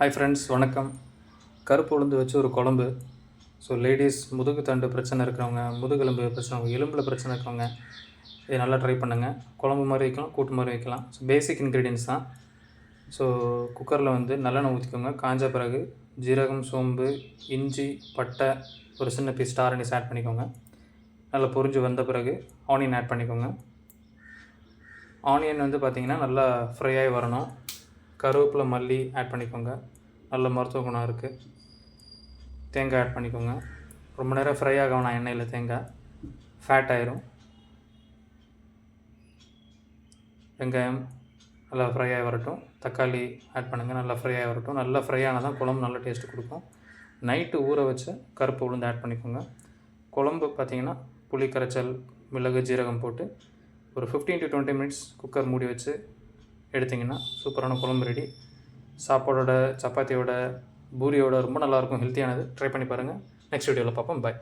Hi friends வணக்கம். கருப்பு உளுந்து வச்சு ஒரு குழம்பு. ஸோ லேடிஸ் முதுகு தண்டு பிரச்சனை இருக்கிறவங்க முதுகெலும்பு பிரச்சனை எலும்பில் பிரச்சனை இருக்கிறவங்க இதை நல்லா ட்ரை பண்ணுங்கள் குழம்பு மாதிரி வைக்கலாம் கூட்டு மாதிரி வைக்கலாம். ஸோ பேசிக் இன்க்ரீடியன்ஸ் தான். ஸோ குக்கரில் வந்து நல்லெண்ணெய் ஊற்றிக்கோங்க காஞ்ச பிறகு ஜீரகம் சோம்பு இஞ்சி பட்டை ஒரு சின்ன பீஸ் ஸ்டார் அனிஸ் ஆட் பண்ணிக்கோங்க. நல்லா பொரிஞ்சு வந்த பிறகு ஆனியன் ஆட் பண்ணிக்கோங்க. ஆனியன் வந்து பார்த்திங்கன்னா நல்லா ஃப்ரை ஆகி வரணும். கருவேப்பிலை மல்லி ஆட் பண்ணிக்கோங்க. நல்ல மருத்துவ குணம் இருக்குது தேங்காய் ஆட் பண்ணிக்கோங்க. ரொம்ப நேரம் ஃப்ரை ஆக வேணாம் எண்ணெயில் தேங்காய் ஃபேட் ஆயிரும். வெங்காயம் நல்லா ஃப்ரை ஆகி வரட்டும். தக்காளி ஆட் பண்ணுங்கள் நல்லா ஃப்ரை ஆகி வரட்டும். நல்லா ஃப்ரை ஆனால் தான் குழம்பு நல்ல டேஸ்ட்டு கொடுக்கும். நைட்டு ஊற வச்சு கருப்பு உளுந்து ஆட் பண்ணிக்கோங்க. குழம்பு பார்த்திங்கன்னா புளி கரைச்சல் மிளகு ஜீரகம் போட்டு ஒரு fifteen to twenty minutes cooker மூடி வச்சு எடுத்திங்கன்னா சூப்பரான குழம்பு ரெடி சாப்பாடோட சப்பாத்தியோட பூரியோட ரொம்ப நல்லாயிருக்கும் ஹெல்த்தியானது ட்ரை பண்ணி பாருங்கள் நெக்ஸ்ட் வீடியோவில் பார்ப்போம். பாய்